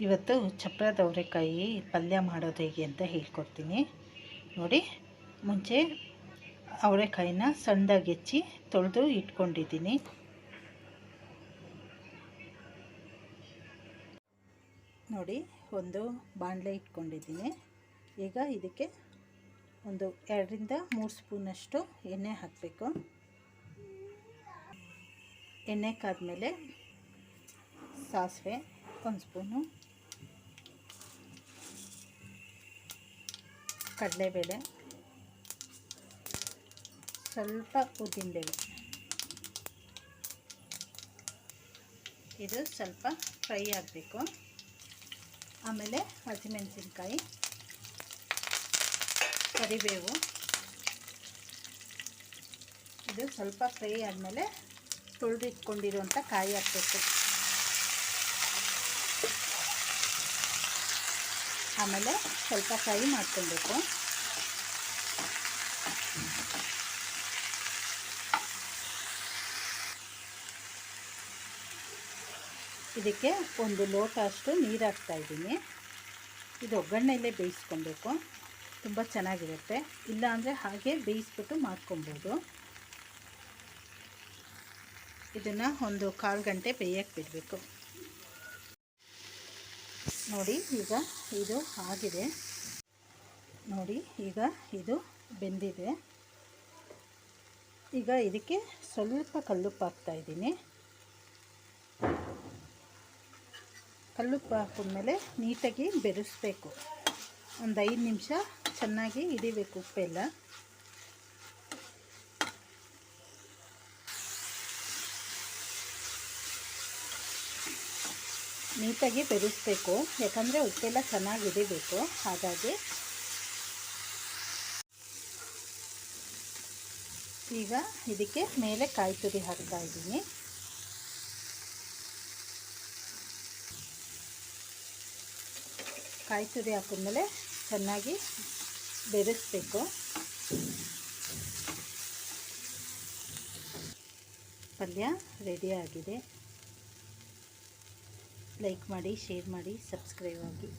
ಇವತ್ತು ಚಪ್ಪರ ಅವರೆಕಾಯಿ ಪಲ್ಯ ಮಾಡೋದು ಹೇಗೆ ಅಂತ ಹೇಳ್ಕೊಡ್ತೀನಿ. ನೋಡಿ, ಮುಂಚೆ ಅವರೆಕಾಯಿನ ಸಣ್ಣದಾಗಿ ಹೆಚ್ಚಿ ತೊಳೆದು ಇಟ್ಕೊಂಡಿದ್ದೀನಿ. ನೋಡಿ, ಒಂದು ಬಾಣಲೆ ಇಟ್ಕೊಂಡಿದ್ದೀನಿ. ಈಗ ಇದಕ್ಕೆ ಒಂದು ಎರಡರಿಂದ ಮೂರು ಸ್ಪೂನಷ್ಟು ಎಣ್ಣೆ ಹಾಕಬೇಕು. ಎಣ್ಣೆ ಕಾದ್ಮೇಲೆ ಸಾಸಿವೆ ಒಂದು ಸ್ಪೂನು ಕಡಲೆಬೇಳೆ. ಸ್ವಲ್ಪ ಉದ್ದಿನಬೇಳೆ. ಇದು ಸ್ವಲ್ಪ ಫ್ರೈ ಆಗಬೇಕು. ಆಮೇಲೆ ಹಸಿಮೆಣಸಿನ್ಕಾಯಿ, ಕರಿಬೇವು. ಇದು ಸ್ವಲ್ಪ ಫ್ರೈ ಆದಮೇಲೆ ತುಳಿದಿಟ್ಕೊಂಡಿರುವಂಥ ಕಾಯಿ ಹಾಕಬೇಕು. ಆಮೇಲೆ ಸ್ವಲ್ಪ ಫ್ರೈ ಮಾಡ್ಕೊಬೇಕು. ಇದಕ್ಕೆ ಒಂದು ಲೋಟ ಅಷ್ಟು ನೀರು ಹಾಕ್ತಾಯಿದ್ದೀನಿ ಇದು ಒಗ್ಗರಣೆಯಲ್ಲೇ ಬೇಯಿಸ್ಕೊಬೇಕು. ತುಂಬ ಚೆನ್ನಾಗಿರುತ್ತೆ. ಇಲ್ಲಾಂದರೆ ಹಾಗೆ ಬೇಯಿಸ್ಬಿಟ್ಟು ಮಾಡ್ಕೊಬೋದು. ಇದನ್ನು ಒಂದು ಕಾಲು ಗಂಟೆ ಬೇಯಕ್ಕೆ ಬಿಡಬೇಕು. ನೋಡಿ, ಈಗ ಇದು ಆಗಿದೆ. ನೋಡಿ, ಈಗ ಇದು ಬೆಂದಿದೆ. ಈಗ ಇದಕ್ಕೆ ಸ್ವಲ್ಪ ಕಲ್ಲುಪ್ಪು ಹಾಕ್ತಾಯಿದ್ದೀನಿ ಕಲ್ಲುಪ್ಪು ಹಾಕಿದ್ಮೇಲೆ ನೀಟಾಗಿ ಬೆರೆಸ್ಬೇಕು. ಒಂದು ಐದು ನಿಮಿಷ ಚೆನ್ನಾಗಿ ಹಿಡಿಬೇಕು ಉಪ್ಪೆಲ್ಲ. ನೀಟಾಗಿ ಬೆರೆಸ್ಬೇಕು. ಯಾಕಂದರೆ ಉಪ್ಪೆಲ್ಲ ಚೆನ್ನಾಗಿ ಹಿಡಿಬೇಕು ಹಾಗಾಗಿ ಈಗ ಇದಕ್ಕೆ ಮೇಲೆ ಕಾಯಿ ತುರಿ ಹಾಕ್ತಾ ಇದ್ದೀನಿ. ಕಾಯಿ ತುರಿ ಹಾಕಿದ್ಮೇಲೆ ಚೆನ್ನಾಗಿ ಬೆರೆಸ್ಬೇಕು. ಪಲ್ಯ ರೆಡಿಯಾಗಿದೆ ಲೈಕ್ ಮಾಡಿ ಶೇರ್ ಮಾಡಿ ಸಬ್ಸ್ಕ್ರೈಬ್ ಆಗಿ.